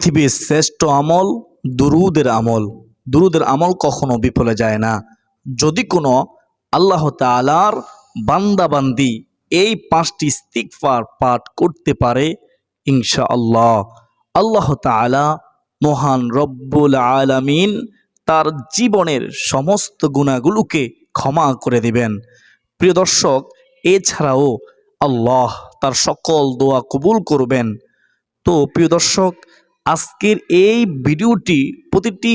পৃথিবীর শ্রেষ্ঠ আমল দুরুদের আমল। দুরুদের আমল কখনো বিফলে যায় না। যদি কোনো আল্লাহ তালার বান্দাবান্দি এই পাঁচটি ইস্তিকফার পাঠ করতে পারে ইনশা আল্লাহ আল্লাহ তালা মহান রব্বুল আলামিন তার জীবনের সমস্ত গুণাগুলোকে ক্ষমা করে দিবেন। প্রিয় দর্শক, এছাড়াও আল্লাহ তার সকল দোয়া কবুল করবেন। তো প্রিয় দর্শক আজকের এই ভিডিওটি প্রতিটি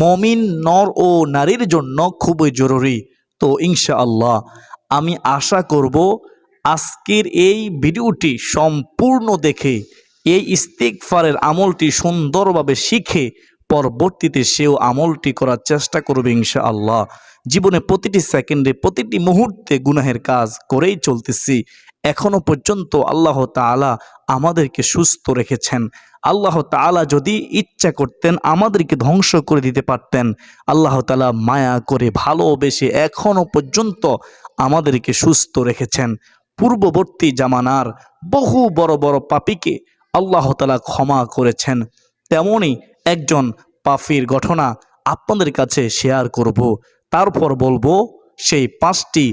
মমিন নর ও নারীর জন্য খুবই জরুরি। তো ইনশাআল্লাহ, আমি আশা করব আজকের এই ভিডিওটি সম্পূর্ণ দেখে, এই ইস্তেকফারের আমলটি সুন্দরভাবে শিখে পরবর্তীতে সেও আমলটি করার চেষ্টা করবে ইনশাআল্লাহ। জীবনে প্রতিটি সেকেন্ডে, প্রতিটি মুহূর্তে গুনাহের কাজ করেই চলতেছি। এখনও পর্যন্ত আল্লাহ তাআলা আমাদেরকে সুস্থ রেখেছেন। আল্লাহ তাআলা যদি ইচ্ছা করতেন আমাদেরকে ধ্বংস করে দিতে পারতেন, আল্লাহ তালা মায়া করে ভালোবেসে এখনও পর্যন্ত আমাদেরকে সুস্থ রেখেছেন। পূর্ববর্তী জামানার বহু বড় বড় পাপীকে আল্লাহ তালা ক্ষমা করেছেন। তেমনই একজন পাফির ঘটনা আপনাদের কাছে শেয়ার করব। তারপর বলব, সেই পাঁচটি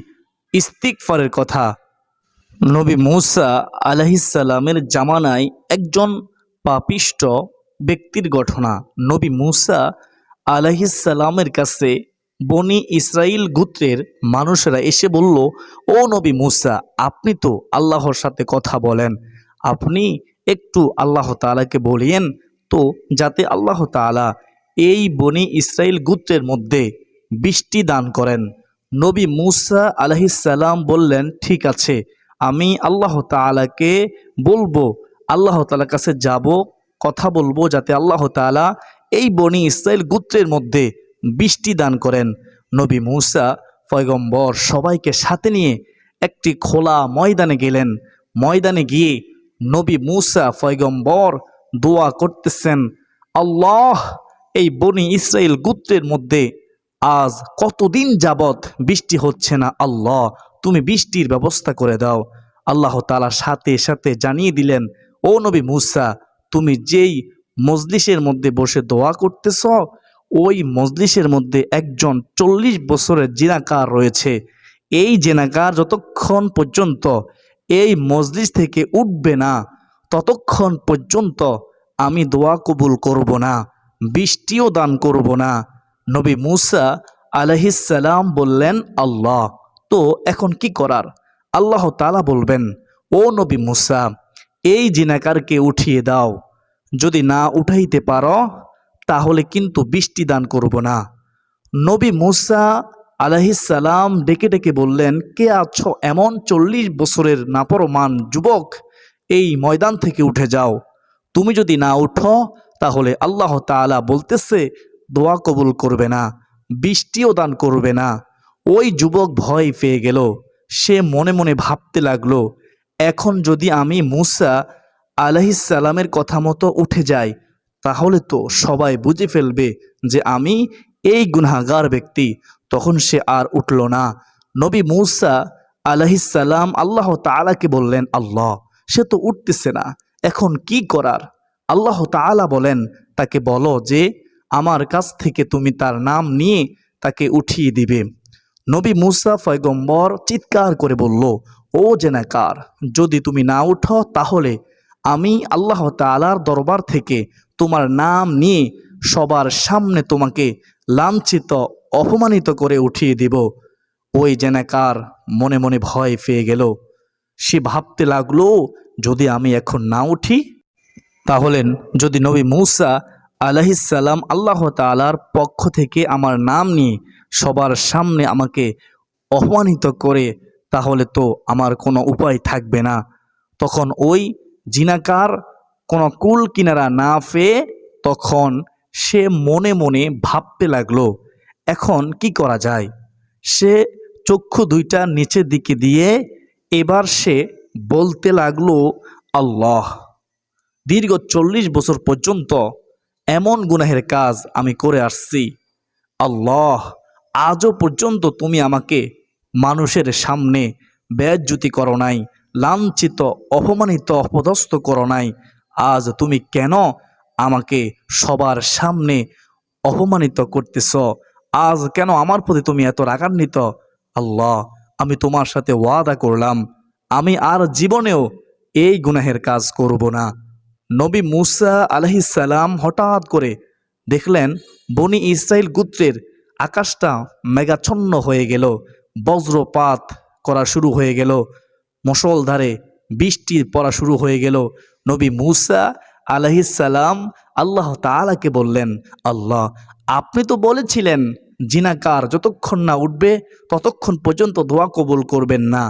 ইস্তিকফারের কথা নবী মূসা আলহিসাল্লামের জামানায় একজন পাপিষ্ট ব্যক্তির ঘটনা। নবী মূসা আলহিসাল্লামের কাছে বনি ইসরাইল গোত্রের মানুষেরা এসে বলল, ও নবী মূসা, আপনি তো আল্লাহর সাথে কথা বলেন। আপনি একটু আল্লাহ তাআলাকে বলিয়েন তো, যাতে আল্লাহ তাআলা এই বনি ইসরাইল গোত্রের মধ্যে বৃষ্টি দান করেন। নবী মুসা আলহিসাল্লাম বললেন, ঠিক আছে আমি আল্লাহ তাআলাকে বলব, আল্লাহ তাআলার কাছে যাব, কথা বলব যাতে আল্লাহ তাআলা এই বনি ইসরায়েল গুত্রের মধ্যে বৃষ্টি দান করেন। নবী মুসা পয়গম্বর সবাইকে সাথে নিয়ে একটি খোলা ময়দানে গেলেন। ময়দানে গিয়ে নবী মুসা পয়গম্বর দোয়া করতেছেন, আল্লাহ, এই বনি ইসরায়েল গুত্রের মধ্যে আজ কতদিন যাবৎ বৃষ্টি হচ্ছে না? আল্লাহ তুমি বৃষ্টির ব্যবস্থা করে দাও। আল্লাহ তালা সাথে সাথে জানিয়ে দিলেন, ও নবী মুসা, তুমি যেই মজলিসের মধ্যে বসে দোয়া করতেছ, ওই মজলিসের মধ্যে একজন চল্লিশ বছরের জিনাকার রয়েছে। এই জেনাকার যতক্ষণ পর্যন্ত এই মজলিস থেকে উঠবে না, ততক্ষণ পর্যন্ত আমি দোয়া কবুল করব না, বৃষ্টিও দান করব না। নবী মুসা আলহিসাল্লাম বললেন, আল্লাহ তো এখন কি করার? আল্লাহ তালা বলবেন, ও নবী মুসা, এই জিনাকারকে উঠিয়ে দাও। যদি না উঠাইতে পারো, তাহলে কিন্তু বৃষ্টি দান করব না। নবী মুসা আলহিসাল্লাম ডেকে ডেকে বললেন, কে আছো এমন চল্লিশ বছরের নাপরমান যুবক? এই ময়দান থেকে উঠে যাও। তুমি যদি না উঠো, তাহলে আল্লাহ তাআলা বলতেছে, দোয়া কবুল করবে না, বৃষ্টিও দান করবে না। ওই যুবক ভয় পেয়ে গেল। সে মনে মনে ভাবতে লাগল, এখন যদি আমি মুসা আলহিসাল্লামের কথা মতো উঠে যাই, তাহলে তো সবাই বুঝে ফেলবে যে আমি এই গুনাগার ব্যক্তি। তখন সে আর উঠল না। নবী মুসা আলহিসাল্লাম আল্লাহ তাআলাকে বললেন, আল্লাহ, সে তো উঠতেছে না, এখন কি করার? আল্লাহ তাআলা বলেন, তাকে বলো যে, আমার কাছ থেকে তুমি তার নাম নিয়ে তাকে উঠিয়ে দিবে। নবী মুসা ফয়গম্বর চিৎকার করে বলল, ও জেনাকার, যদি তুমি না উঠো, তাহলে আমি আল্লাহ তাআলার দরবার থেকে তোমার নাম নিয়ে সবার সামনে তোমাকে লাঞ্ছিত, অপমানিত করে উঠিয়ে দিব। ওই জেনাকার মনে মনে ভয় পেয়ে গেল। সে ভাবতে লাগল, যদি আমি এখন না উঠি, তাহলে যদি নবী মূসা আলহিসাল্লাম আল্লাহ তালার পক্ষ থেকে আমার নাম নিয়ে সবার সামনে আমাকে অপমানিত করে, তাহলে তো আমার কোনো উপায় থাকবে না। তখন ওই জিনাকার কোনো কুল কিনারা না পেয়ে তখন সে মনে মনে ভাবতে লাগল, এখন কি করা যায়? সে চক্ষু দুইটা নিচের দিকে দিয়ে এবার সে বলতে লাগল, আল্লাহ, দীর্ঘ চল্লিশ বছর পর্যন্ত এমন গুনাহের কাজ আমি করে আসছি। আল্লাহ আজও পর্যন্ত তুমি আমাকে মানুষের সামনে বেজ্জুতি করো নাই, লাঞ্ছিত, অপমানিত, অপদস্থ করো নাই। আজ তুমি কেন আমাকে সবার সামনে অপমানিত করতেছ? আজ কেন আমার প্রতি তুমি এত রাগান্বিত? আল্লাহ, আমি তোমার সাথে ওয়াদা করলাম। আমি আর জীবনেও এই গুনাহের কাজ করব না। নবী মুসা আলহিসাল্লাম হঠাৎ করে দেখলেন, বনি ইসরায়েল গুত্রের আকাশটা মেঘাচ্ছন্ন হয়ে গেল, বজ্রপাত করা শুরু হয়ে গেল মুসলধারে বৃষ্টি পড়া শুরু হয়ে গেল। নবী মুসা আলহিসাল্লাম আল্লাহ তাআলাকে বললেন, আল্লাহ, আপনি তো বলেছিলেন, জিনাকার যতক্ষণ না উঠবে, ততক্ষণ পর্যন্ত দোয়া কবুল করবেন না,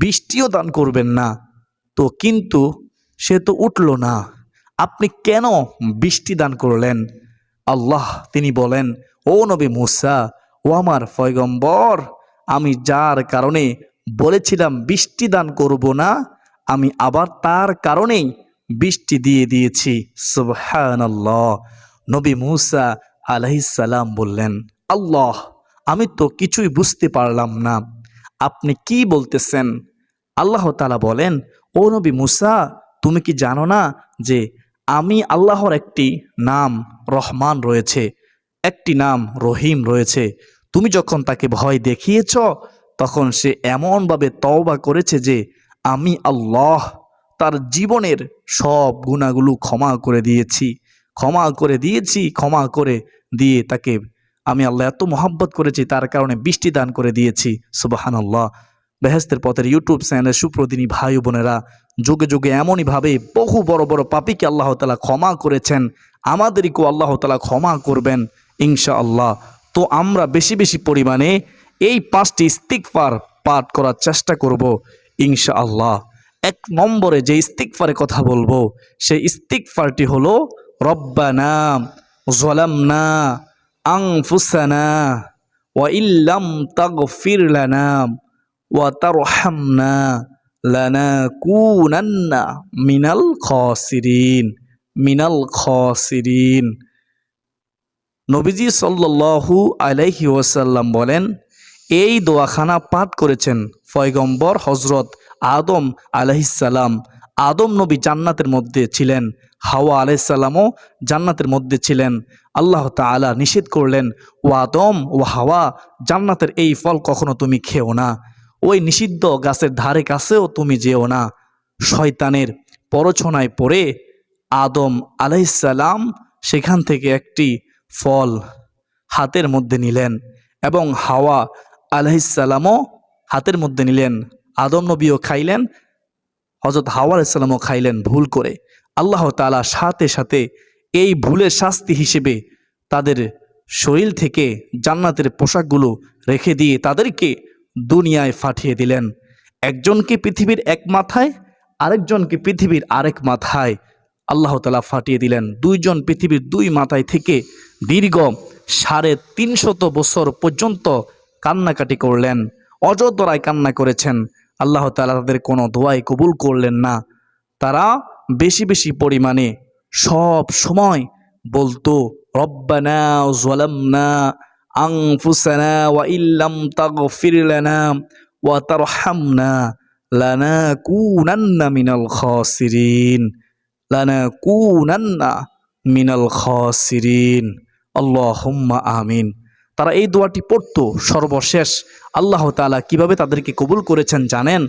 বৃষ্টিও দান করবেন না। তো কিন্তু সে তো উঠল না, আপনি কেন বৃষ্টি দান করলেন? আল্লাহ তিনি বলেন ও নবী মুসা, ও আমার ফয়গম্বর আমি যার কারণে বলেছিলাম বৃষ্টি দান করব না, আমি আবার তার কারণেই বৃষ্টি দিয়ে দিয়েছি। সুবহানাল্লাহ। নবী মুসা আলাইসাল্লাম বললেন, আল্লাহ, আমি তো কিছুই বুঝতে পারলাম না। আপনি কি বলতেছেন? আল্লাহ তালা বলেন, ও নবী মুসা, তুমি কি জানো না যে আমি আল্লাহর একটি নাম রহমান রয়েছে? একটি নাম রহিম রয়েছে। তুমি যখন তাকে ভয় দেখিয়েছ, তখন সে এমনভাবে তওবা করেছে যে, আমি আল্লাহ, তার জীবনের সব গুণাগুলো ক্ষমা করে দিয়েছি। ক্ষমা করে দিয়েছি, ক্ষমা করে দিয়ে তাকে আমি আল্লাহ এত মহাব্বত করেছি, তার কারণে বৃষ্টি দান করে দিয়েছি। সুবাহান আল্লাহ বেহেস্তের পথের ইউটিউব চ্যানেলের সুপ্রদিনী ভাই বোনেরা, যুগে যুগে এমনইভাবে বহু বড় বড় পাপিকে আল্লাহ তালা ক্ষমা করেছেন। আমাদেরকেও আল্লাহ তালা ক্ষমা করবেন। ইনশা আল্লাহ তো আমরা বেশি বেশি পরিমাণে এই পাঁচটি ইস্তিকফার পাঠ করার চেষ্টা করব ইনশা আল্লাহ এক নম্বরে যে ইস্তিকফারে কথা বলব, সেই ইস্তিকফারটি হলো রব্বানা জলামনা আংফুসানা ওয়া ইল্লাম তাগফির লানা ওয়া তারহামনা লানাকুনান্না মিনাল খসিরিন মিনাল খসিরিন। নবীজি সাল্লাল্লাহু আলাইহি ওয়াসাল্লাম বলেন, এই দোয়াখানা পাঠ করেছেন ফয়গম্বর হজরত আদম আলাইসাল্লাম আদম নবী জান্নাতের মধ্যে ছিলেন, হাওয়া আলাইসাল্লামও জান্নাতের মধ্যে ছিলেন। আল্লাহ তাআলা নিষেধ করলেন, ও আদম ও হাওয়া, জান্নাতের এই ফল কখনো তুমি খেও না। ওই নিষিদ্ধ গাছের ধারে কাছেও তুমি যেও না। শয়তানের পরছনায় পড়ে আদম আলাইসাল্লাম সেখান থেকে একটি ফল হাতের মধ্যে নিলেন এবং হাওয়া আলাইসাল্লামও হাতের মধ্যে নিলেন। আদম নবীও খাইলেন হজরত হাওয়া আলাইসাল্লামও খাইলেন ভুল করে। আল্লাহ তালা সাথে সাথে এই ভুলের শাস্তি হিসেবে তাদের শরীর থেকে জান্নাতের পোশাকগুলো রেখে দিয়ে তাদেরকে দুনিয়ায় পাঠিয়ে দিলেন। একজনকে পৃথিবীর এক মাথায়, আরেকজনকে পৃথিবীর আরেক মাথায় আল্লাহ তালা ফাটিয়ে দিলেন। দুইজন পৃথিবীর দুই মাথায় থেকে দীর্ঘ সাড়ে তিনশত বছর পর্যন্ত কান্নাকাটি করলেন অযতরায় কান্না করেছেন। আল্লাহ তালা তাদের কোনো দোয়াই কবুল করলেন না। তারা বেশি বেশি পরিমাণে সব সময় বলতো, রব্বানা জলামনা আংফুসানা ওয়া ইল্লাম তাগফির লানা ওয়া তারহামনা লানাকুনান্না মিনাল খাসিরিন। লানাকুনান্না মিনাল খাসিরিন। আল্লাহুম্মা আমিন। তারা এই দোয়াটি পড়তো সর্বশেষ। আল্লাহ তালা কীভাবে তাদেরকে কবুল করেছেন জানেন?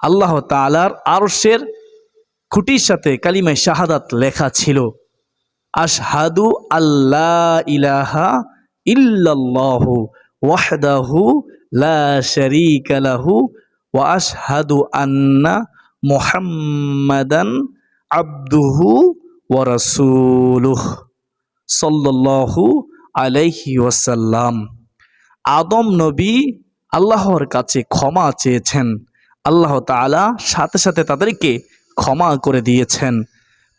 আল্লাহ তাআলার আরশের খুঁটির সাথে কালিমায় শাহাদাত লেখা ছিল, আশহাদু আল্লাহ ইলাহা ইল্লাল্লাহু ওয়াহদাহু লাহু ওয়া আশহাদু আন্না মুহাম্মাদান আব্দুহু ওয়া রাসূলুহু। সাল্লাল্লাহু আলাইহি ওয়াসাল্লাম। আদম নবী আল্লাহর কাছে ক্ষমা চেয়েছেন। আল্লাহ তাআলা সাথে সাথে তাদেরকে ক্ষমা করে দিয়েছেন।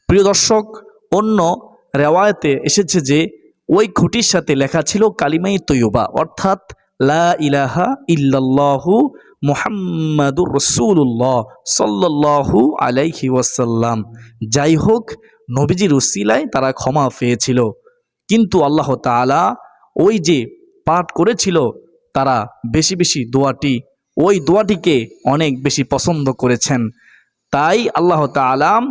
প্রিয় দর্শক, অন্য রেওয়ায়তে এসেছে যে, ওই খুঁটির সাথে লেখা ছিল কালিমাই তৈয়বা, অর্থাৎ লা ইলাহা ইল্লাল্লাহু মুহাম্মাদুর রসুল্লাহ সাল্লাল্লাহু আলাইহি ওয়াসাল্লাম। যাই হোক নবীজির উসিলায় তারা ক্ষমা পেয়েছিল। কিন্তু আল্লাহ তাআলা ওই যে পাঠ করেছিল, তারা বেশি বেশি দোয়াটি, ওই দোয়াটিকে অনেক বেশি পছন্দ করেছেন। তাই আল্লাহ তাআলা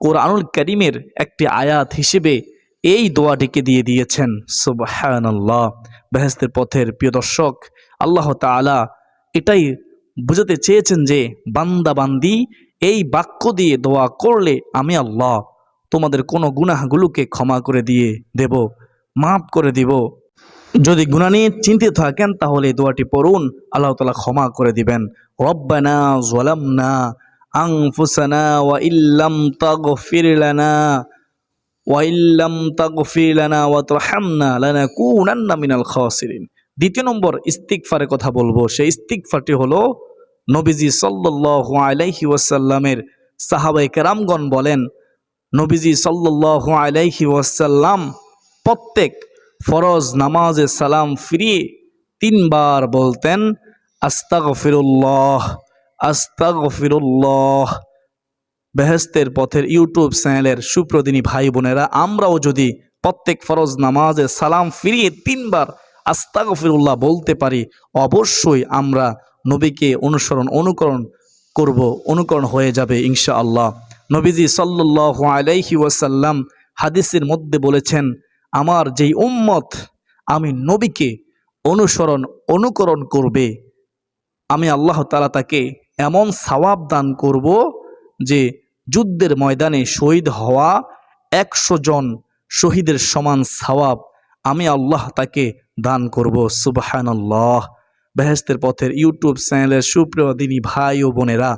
কোরআনুল করিমের একটি আয়াত হিসেবে এই দোয়াটিকে দিয়ে দিয়েছেন। সুবহানাল্লাহ। বেহেস্তের পথের প্রিয় দর্শক, আল্লাহ তাআলা এটাই বুঝাতে চেয়েছেন যে, বান্দা বান্দি এই বাক্য দিয়ে দোয়া করলে আমি আল্লাহ তোমাদের কোনো গুনাহগুলোকে ক্ষমা করে দিয়ে দেব, মাফ করে দিব। যদি গুণা নিয়ে চিন্তিত থাকেন, তাহলে এই দোয়াটি পড়ুন, আল্লাহ তালা ক্ষমা করে দিবেন। রব্বানা জলামনা আংফুসানা ওয়া ইল্লাম তাগফির লানা ওয়া ইল্লাম তাগফির লানা ওয়া তারহামনা লানাকুনান্না মিনাল খাসিরিন। দ্বিতীয় নম্বর ইস্তিগফারের কথা বলব। সেই ইস্তিগফারটি হলো নবীজি সাল্লাল্লাহু আলাইহি ওয়াসাল্লামের সাহাবায়ে কেরামগণ বলেন নবীজি সাল্লাল্লাহু আলাইহি ওয়াসাল্লাম প্রত্যেক ফরজ নামাজে সালাম ফিরিয়ে তিনবার বলতেন, আস্তাগফিরুল্লাহ আস্তাগফিরুল্লাহ। বেহেস্তের পথের ইউটিউব চ্যানেলের সুপ্রদিনী ভাই বোনেরা, আমরাও যদি প্রত্যেক ফরজ নামাজে সালাম ফিরিয়ে তিনবার আস্তাগফিরুল্লাহ বলতে পারি, অবশ্যই আমরা নবীকে অনুসরণ, অনুকরণ করব, অনুকরণ হয়ে যাবে ইনশা আল্লাহ নবীজি সাল্লাল্লাহু আলাইহি ওয়াসাল্লাম হাদিসের মধ্যে বলেছেন, আমার যেই উম্মত আমি নবীকে অনুসরণ, অনুকরণ করবে, আমি আল্লাহ তালা তাকে এমন সওয়াব দান করব যে যুদ্ধের ময়দানে শহীদ হওয়া একশো জন শহীদের সমান সওয়াব আমি আল্লাহ তাকে দান করব। সুবাহানল্লাহ। বেহেস্তের পথের ইউটিউব চ্যানেলের সুপ্রিয় দিনী ভাই ও বোনেরা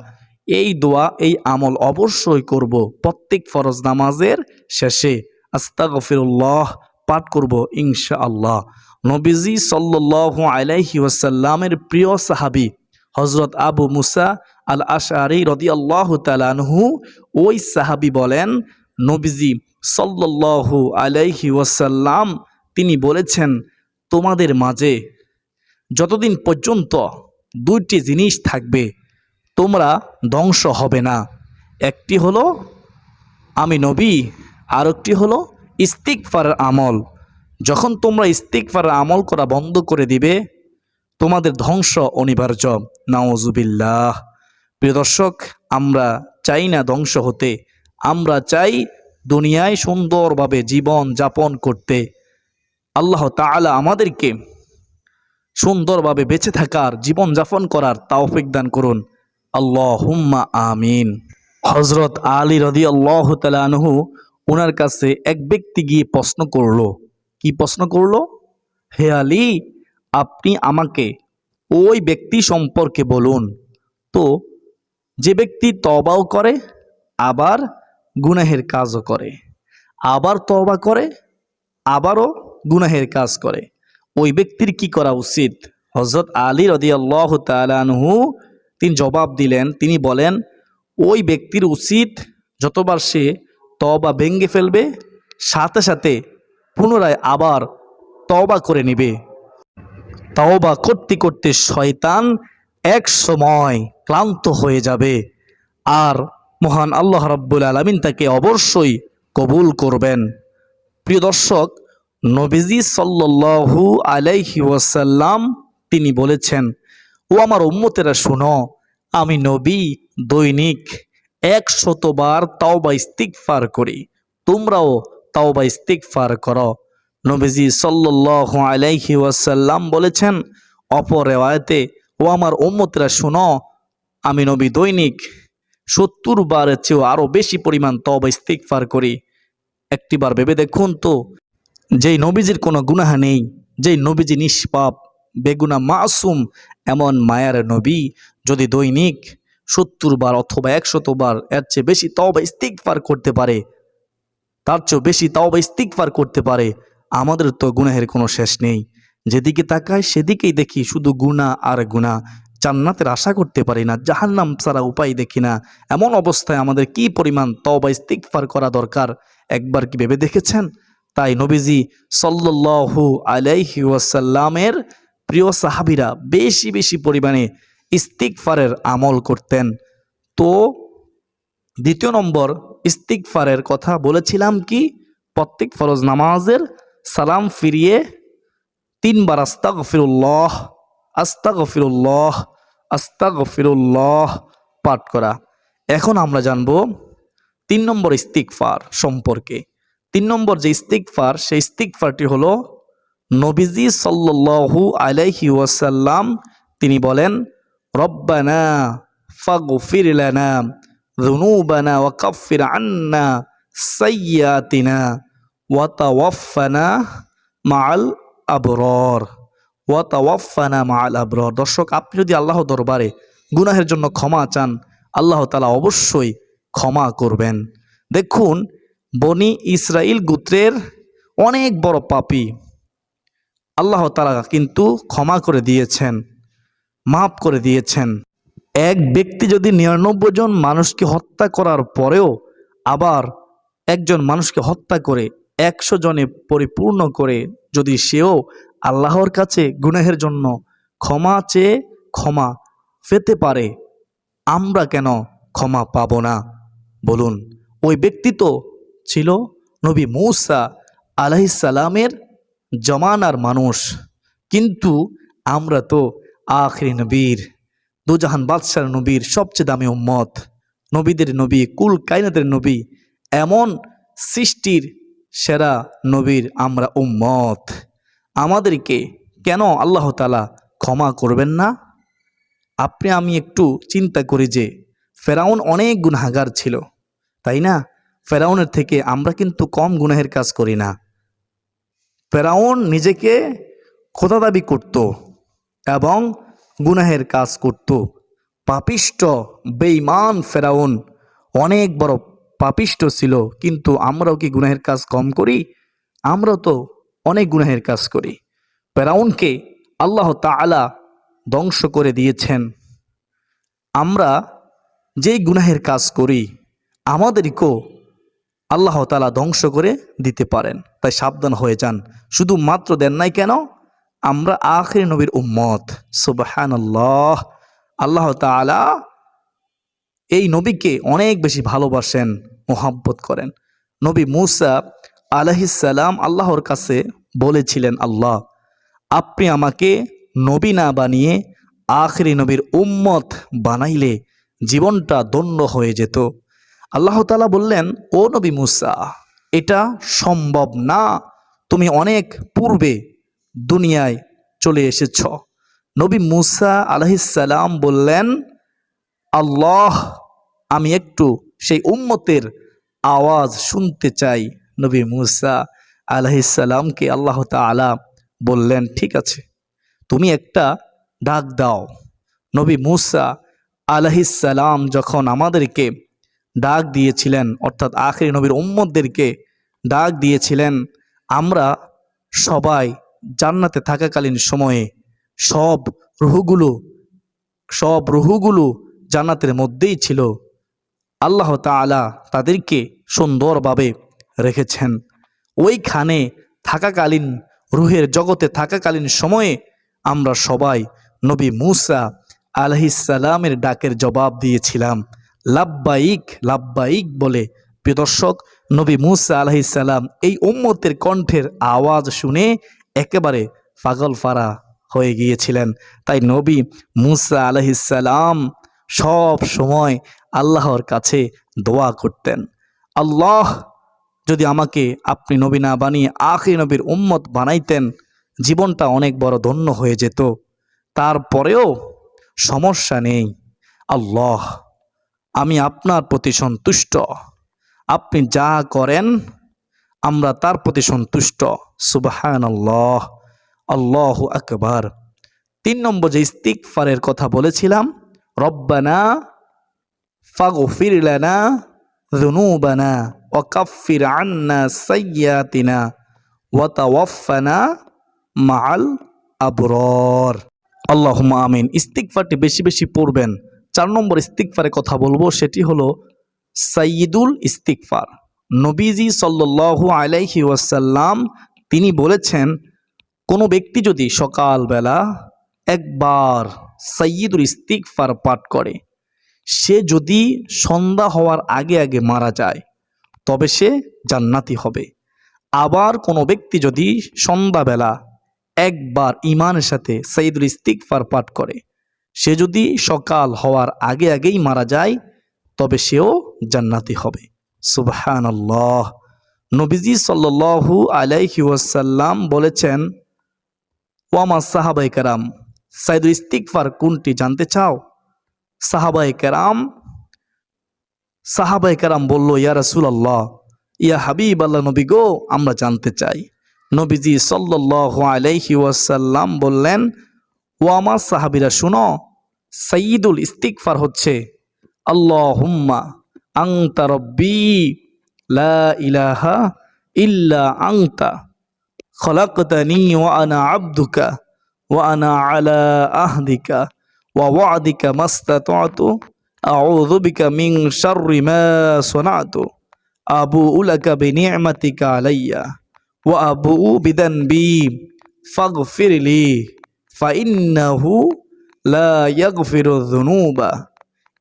এই দোয়া, এই আমল অবশ্যই করব প্রত্যেক ফরজ নামাজের শেষে। আস্তাগফিরুল্লাহ, পাঠ করব ইনশা আল্লাহ নবীজি সাল্লাল্লাহু আলাইহি ওয়াসাল্লামের প্রিয় সাহাবী হজরত আবু মুসা আল আশারি রদি আল্লাহ তালানহু ওই সাহাবি বলেন, নবীজি সাল্লাল্লাহু আলাইহি ওয়াসাল্লাম, তিনি বলেছেন, তোমাদের মাঝে যতদিন পর্যন্ত দুইটি জিনিস থাকবে তোমরা ধ্বংস হবে না। একটি হলো আমি নবী আর একটি হলো ইস্তিকফারের আমল। যখন তোমরা ইস্তিকফারের আমল করা বন্ধ করে দিবে, তোমাদের ধ্বংস অনিবার্য। নাওজুবিল্লাহ প্রিয় দর্শক, আমরা চাই না ধ্বংস হতে। আমরা চাই দুনিয়ায় সুন্দরভাবে জীবন যাপন করতে। আল্লাহ তাআলা আমাদেরকে সুন্দরভাবে বেঁচে থাকার, জীবন যাপন করার তাওফিক দান করুন। আল্লাহ হুম্মা আমিন। হজরত আলী রদি আল্লাহ তালানহু ওনার কাছে এক ব্যক্তি গিয়ে প্রশ্ন করল, কি প্রশ্ন করল? হে আলী, আপনি আমাকে ওই ব্যক্তি সম্পর্কে বলুন। তো যে ব্যক্তি তবাও করে, আবার গুনাহের কাজও করে। আবার তবা করে, আবারও গুনাহের কাজ করে। ওই ব্যক্তির কি করা উচিত? হজরত আলী রদি আল্লাহ তালানহু তিনি জবাব দিলেন, তিনি বলেন, ওই ব্যক্তির উচিত যতবার সে তবা ভেঙ্গে ফেলবে, সাথে সাথে পুনরায় আবার তবা করে নিবে। তওবা করতে করতে শয়তান এক সময় ক্লান্ত হয়ে যাবে আর মহান আল্লাহ রাব্বুল আলমিন তাকে অবশ্যই কবুল করবেন। প্রিয় দর্শক, নবীজি সাল্লাল্লাহু আলাইহি ওয়াসাল্লাম তিনি বলেছেন ও আমার উম্মতেরা শোনো, আমি নবী, দৈনিক একশতবার তাওবা ইস্তিগফার করি। তোমরাও তাওবা ইস্তিগফার করো। নবীজি সাল্লাল্লাহু আলাইহি ওয়াসাল্লাম বলেছেন, অপর রেওয়ায়তে, ও আমার উম্মতরা শোনো, আমি নবী, দৈনিক সত্তর বারের চেয়েও আরও বেশি পরিমাণ তবা ইস্তিগফার করি। একটিবার ভেবে দেখুন তো, যেই নবীজির কোনো গুনাহা নেই, যেই নবীজি নিষ্পাপ বেগুনা মাসুম এমন মায়ার নবী, যদি দৈনিক সত্তর বার অথবা একশত বার এর চেয়ে বেশি তবা ইস্তিগফার করতে পারে, তার চেয়েও বেশি তবা ইস্তিগফার করতে পারে, আমাদের তো গুনাহের কোনো শেষ নেই। যেদিকে তাকায় সেদিকেই দেখি শুধু গুণা আর গুণা জান্নাতের আশা করতে পারি না, জাহান্নাম ছাড়া উপায় দেখি না। এমন অবস্থায় আমাদের কি পরিমাণ তবা ইস্তিগফার করা দরকার? একবার কি ভেবে দেখেছেন? তাই নবীজি সাল্লাল্লাহু আলাইহি ওয়াসাল্লামের প্রিয় সাহাবিরা বেশি বেশি পরিমাণে ইস্তিগফারের আমল করতেন। তো দ্বিতীয় নম্বর, ইস্তিগফারের কথা বলেছিলাম কি? প্রত্যেক ফরজ নামাজের সালাম ফিরিয়ে তিনবার আস্তাগফিরুল্লাহ আস্তাগফিরুল্লাহ আস্তাগফিরুল্লাহ পাঠ করা। এখন আমরা জানব তিন নম্বর ইস্তিগফার সম্পর্কে। তিন নম্বর যে ইস্তিকফার সেই ইস্তিকফারটি হলো নবীজি সাল্লাল্লাহু আলাইহি ওয়াসাল্লাম, তিনি বলেন, রব্বানা ফাগফির লানা যুনুবানা ওয়া কাফির আন্না সাইয়্যাতিনা ওয়া তাওয়াফানা মাআল আবরর। দর্শক, আপনি যদি আল্লাহ দরবারে গুনাহের জন্য ক্ষমা চান, আল্লাহ তাআলা অবশ্যই ক্ষমা করবেন। দেখুন, বনি ইসরাইল গোত্রের অনেক বড় পাপী। আল্লাহ তালা কিন্তু ক্ষমা করে দিয়েছেন, মাফ করে দিয়েছেন। এক ব্যক্তি যদি নিরানব্বই জন মানুষকে হত্যা করার পরেও আবার একজন মানুষকে হত্যা করে একশো জনে পরিপূর্ণ করে, যদি সেও আল্লাহর কাছে গুনাহের জন্য ক্ষমা চেয়ে ক্ষমা পেতে পারে, আমরা কেন ক্ষমা পাব না? বলুন। ওই ব্যক্তি তো ছিল নবী মৌসা আলাইসালামের জমানার মানুষ। কিন্তু আমরা তো আখরি নবীর, দুজাহান বাদশার নবীর সবচেয়ে দামি উম্মত। নবীদের নবী, কুল কায়নাতের নবী, এমন সৃষ্টির সেরা নবীর আমরা উম্মত। আমাদেরকে কেন আল্লাহ তালা ক্ষমা করবেন না? আপনি, আমি একটু চিন্তা করি যে, ফেরাউন অনেক গুনাহাগার ছিল, তাই না? ফেরাউনের থেকে আমরা কিন্তু কম গুনাহের কাজ করি না। ফেরাউন নিজেকে খোদা দাবি করত এবং গুনাহের কাজ করত। পাপিষ্ট, বেঈমান ফেরাউন অনেক বড় পাপিষ্ট ছিল, কিন্তু আমরাও কি গুনাহের কাজ কম করি? আমরাও তো অনেক গুনাহের কাজ করি। ফেরাউনকে আল্লাহ তাআলা ধ্বংস করে দিয়েছেন। আমরা যেই গুনাহের কাজ করি, আমাদেরকেও আল্লাহ তালা ধ্বংস করে দিতে পারেন। তাই সাবধান হয়ে যান। শুধু মাত্র দেন নাই কেন? আমরা আখের নবীর উম্মত। সুবাহান আল্লাহ আল্লাহ তালা এই নবীকে অনেক বেশি ভালোবাসেন, মোহাব্বত করেন। নবী মুসা আলহিসাল্লাম আল্লাহর কাছে বলেছিলেন, আল্লাহ, আপনি আমাকে নবী না বানিয়ে আখরি নবীর উম্মত বানাইলে জীবনটা দণ্ড হয়ে যেত। আল্লাহ তালা বললেন, ও নবী মুসা, এটা সম্ভব না। তুমি অনেক পূর্বে দুনিয়ায় চলে এসেছ। নবী মুসা আলহিসাল্লাম বললেন, আল্লাহ, আমি একটু সেই উম্মতের আওয়াজ শুনতে চাই। নবী মুসা আলহিসাল্লামকে আল্লাহ তালা বললেন, ঠিক আছে, তুমি একটা ডাক দাও। নবী মুসা আলহিসাল্লাম যখন আমাদেরকে ডাক দিয়েছিলেন, অর্থাৎ আখরি নবীর উম্মতদেরকে ডাক দিয়েছিলেন, আমরা সবাই জান্নাতে থাকাকালীন সময়ে সব রুহুগুলো সব রুহুগুলো জান্নাতের মধ্যেই ছিল। আল্লাহ তাআলা তাদেরকে সুন্দরভাবে রেখেছেন। ওইখানে থাকাকালীন, রুহের জগতে থাকাকালীন সময়ে আমরা সবাই নবী মুসা আলহিসালামের ডাকের জবাব দিয়েছিলাম। লাব্বাইক লাব্বাইক বলে। প্রিয় দর্শক, নবী মুসা আলহিসাল্লাম এই উম্মতের কণ্ঠের আওয়াজ শুনে একেবারে পাগল ফারা হয়ে গিয়েছিলেন। তাই নবী মুসা আলহিসাল্লাম সব সময় আল্লাহর কাছে দোয়া করতেন। আল্লাহ, যদি আমাকে আপনি নবী না বানিয়ে আখরি নবীর উম্মত বানাইতেন, জীবনটা অনেক বড় ধন্য হয়ে যেত। তারপরেও সমস্যা নেই। আল্লাহ আমি আপনার প্রতি সন্তুষ্ট। আপনি যা করেন, আমরা তার প্রতি সন্তুষ্ট। সুবাহান আল্লাহ আল্লাহ আকবার। তিন নম্বর যে ইস্তিকফারের কথা বলেছিলাম, রব্বানা ফাগফির লানা যুনুবানা ওয়া কাফির আন্না সাইয়্যাতিনা ওয়া তাওয়াফানা মাআল আবরর। আল্লাহুম্মা আমিন। ইস্তিকফারটি বেশি বেশি পড়বেন। চার নম্বর ইস্তিকফারের কথা বলব, সেটি হলো সাইয়িদুল ইস্তিকফার নবীজি সাল্লাল্লাহু আলাইহি ওয়াসাল্লাম, তিনি বলেছেন, কোনো ব্যক্তি যদি সকালবেলা একবার সাইয়িদুল ইস্তিকফার পাঠ করে, সে যদি সন্ধ্যা হওয়ার আগে আগে মারা যায়, তবে সে জান্নাতি হবে। আবার কোনো ব্যক্তি যদি সন্ধ্যাবেলা একবার ইমানের সাথে সাইদুল ইস্তিকফার পাঠ করে সে যদি সকাল হওয়ার আগে আগেই মারা যায়, তবে সেও জান্নাতি হবে। সুবহান আল্লাহ নবীজি সাল্লু আলাইহি ওয়াসাল্লাম বলেছেন ওয়ামা সাহাবাই কারাম, সাইদুল ইস্তিকফার কোনটি জানতে চাও? সাহাবাই কারাম সাহাবাই কারাম বলল, ইয়া রাসুল আল্লাহ ইয়া হাবিব আল্লাহ নবী গো, আমরা জানতে চাই। নবীজি সাল্লাহ আলাইহি ওয়াসাল্লাম বললেন ও আমার সাহাবিরা শুনো সঈদুল ইস্তিকফার হচ্ছে। আল্লাহ হুম্মা আংতা রব্বি, লা ইলাহা ইল্লা আংতা খলাকতানি ওয়া আনা আবদুকা ওয়া আনা আলা আহদিকা ওয়া ওয়াদিকা মাস্তাতু আউযু বিকা মিন শাররি মা সানাতু, আবু উলাকা বিনি'মাতিকা আলাইয়া, ওয়া আবু বিদানবি, ফাগফিরলি। ফাইন্নাহু লা ইয়াগফিরু যুনুবা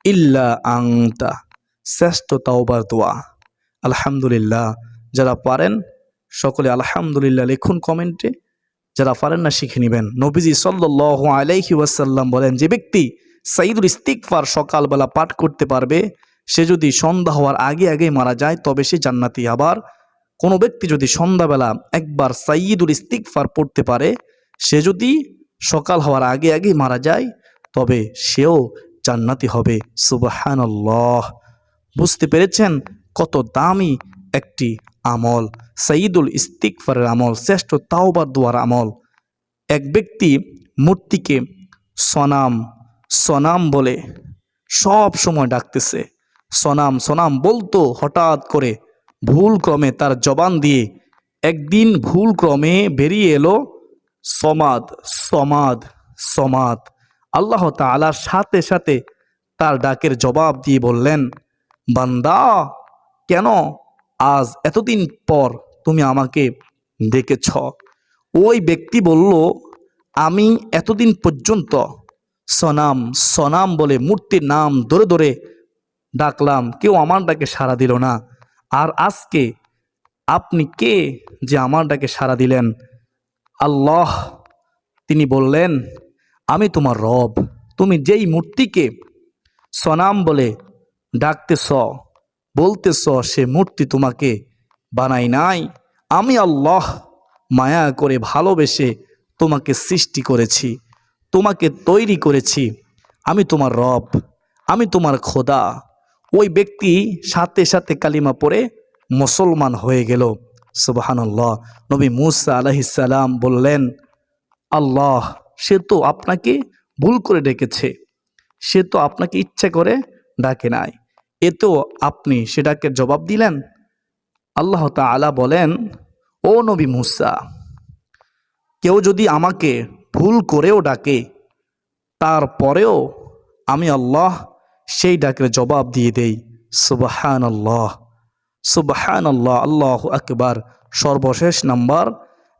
ইল্লা আংতা শ্রেষ্ঠ তাওবার দোয়া। আলহামদুলিল্লাহ। যারা পারেন, সকলে আলহামদুলিল্লাহ লিখুন কমেন্টে। যারা পারেন না, শিখে নেবেন। নবীজি সাল্লাহ আলাইহি ওয়াসাল্লাম বলেন, যে ব্যক্তি সাইদুল ইস্তিকফার সকালবেলা পাঠ করতে পারবে, সে যদি সন্ধ্যা হওয়ার আগে আগে মারা যায়, তবে সে জান্নাতি। আবার কোনো ব্যক্তি যদি সন্ধ্যাবেলা একবার সাইদুল ইস্তিকফার পড়তে পারে, সে যদি সকাল হওয়ার আগে আগে মারা যায়, তবে সেও জান্নাতি হবে। সুবাহানল্লাহ। বুঝতে পেরেছেন কত দামি একটি আমল। সাইদুল ইস্তিকফারের আমল, শ্রেষ্ঠ তাওবার দোয়ার আমল। এক ব্যক্তি মূর্তিকে সনাম সনাম বলে সব সময় ডাকতেছে। সনাম সনাম বলতো হঠাৎ করে ভুল ক্রমে তার জবান দিয়ে। একদিন ভুল ক্রমে বেরিয়ে এলো সমাদ সমাদ সমাদ। আল্লাহ তালার সাথে সাথে তার ডাকের জবাব দিয়ে বললেন, বান্দা, কেন আজ এতদিন পর তুমি আমাকে ডেকেছ? ওই ব্যক্তি বলল, আমি এতদিন পর্যন্ত সনাম সনাম বলে মূর্তির নাম ধরে ধরে ডাকলাম, কেউ আমার ডাকে সাড়া দিল না। আর আজকে আপনি কে যে আমার ডাকে সাড়া দিলেন? আল্লাহ, তিনি বললেন, আমি তোমার রব। তুমি যেই মূর্তিকে সনাম বলে ডাকতেছ, বলতেছ, সে মূর্তি তোমাকে বানাই নাই। আমি আল্লাহ মায়া করে ভালোবেসে তোমাকে সৃষ্টি করেছি, তোমাকে তৈরি করেছি। আমি তোমার রব, আমি তোমার খোদা। ওই ব্যক্তি সাথে সাথে কালিমা পড়ে মুসলমান হয়ে গেল। সুবাহান্লাহ নবী মুসা আলহিসাল্লাম বললেন, আল্লাহ, সে তো আপনাকে ভুল করে ডেকেছে। সে তো আপনাকে ইচ্ছে করে ডাকে নাই। এতেও আপনি সেটাকে জবাব দিলেন? আল্লাহ তালা বলেন, ও নবী মুসা, কেউ যদি আমাকে ভুল করেও ডাকে, তারপরেও আমি আল্লাহ সেই ডাকের জবাব দিয়ে দেই। সুবাহান আল্লাহ সুবাহান আল্লাহ আল্লাহ আকবার, সর্বশেষ নাম্বার,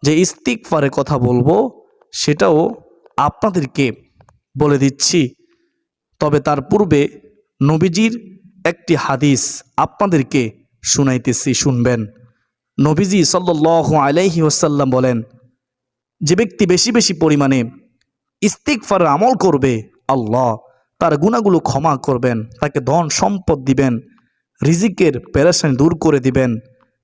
যে ইস্তিকফারে কথা বলব, সেটাও আপনাদেরকে বলে দিচ্ছি। তবে তার পূর্বে নবীজির একটি হাদিস আপনাদেরকে শুনাইতেছি, শুনবেন। নবীজি সাল্লাহ আলাইহি ওসাল্লাম বলেন, যে ব্যক্তি বেশি বেশি পরিমাণে ইস্তিক ইস্তিকফার আমল করবে, আল্লাহ তার গুণাগুলো ক্ষমা করবেন, তাকে ধন সম্পদ দিবেন রিজিকের প্যারাসানি দূর করে দিবেন।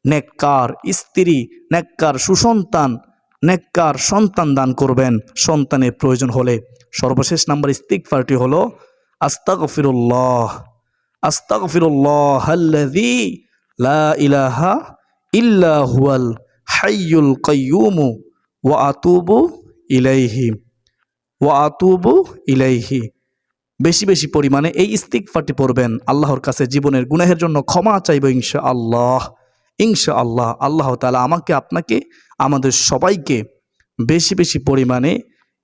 নেককার স্ত্রী, নেককার সুসন্তান, নেককার সন্তান দান করবেন। সন্তানের প্রয়োজন হলে। সর্বশেষ নাম্বার স্তিক ইস্তিকফারটি হলো, আস্তাগফিরুল্লাহ। আস্তাগফিরুল্লাহ আল্লাযী লা ইলাহা ইল্লা হুয়াল হাইয়ুল ওয়া আতুবু ইলাইহি। ওয়া আতুবু ইলাইহি। বেশি বেশি পরিমাণে এই ইস্তিকফারটি পড়বেন। আল্লাহর কাছে জীবনের গুনাহের জন্য ক্ষমা চাইব ইনশা আল্লাহ ইনশা আল্লাহ আল্লাহ তালা আমাকে, আপনাকে, আমাদের সবাইকে বেশি বেশি পরিমাণে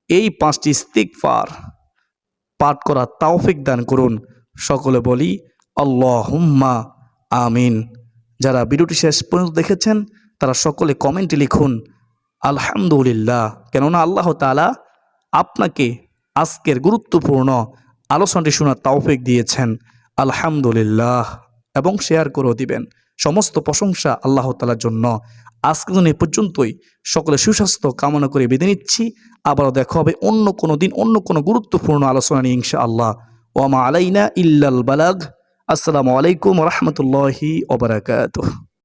এই পাঁচটি ইস্তিকফার পাঠ করা তাওফিক দান করুন। সকলে বলি আল্লাহ হুম্মা আমিন। যারা ভিডিওটি শেষ পর্যন্ত দেখেছেন, তারা সকলে কমেন্টে লিখুন, আলহামদুলিল্লাহ। কেননা আল্লাহ তালা আপনাকে আজকের গুরুত্বপূর্ণ আলোচনাটি শোনার তাওফিক দিয়েছেন। আলহামদুলিল্লাহ। এবং শেয়ার করেও দিবেন। সমস্ত প্রশংসা আল্লাহ তালার জন্য। আজকের জন্য এ পর্যন্তই। সকলে সুস্বাস্থ্য কামনা করে বেঁধে নিচ্ছি। আবারও দেখা হবে অন্য কোনো দিন, অন্য কোনো গুরুত্বপূর্ণ আলোচনা নিয়ে ইনশা আল্লাহ ওয়ামা আলাইনা ইল্লাল বালাগ। আসসালামু আলাইকুম রহমতুল্লাহি ওবরাকাতুহ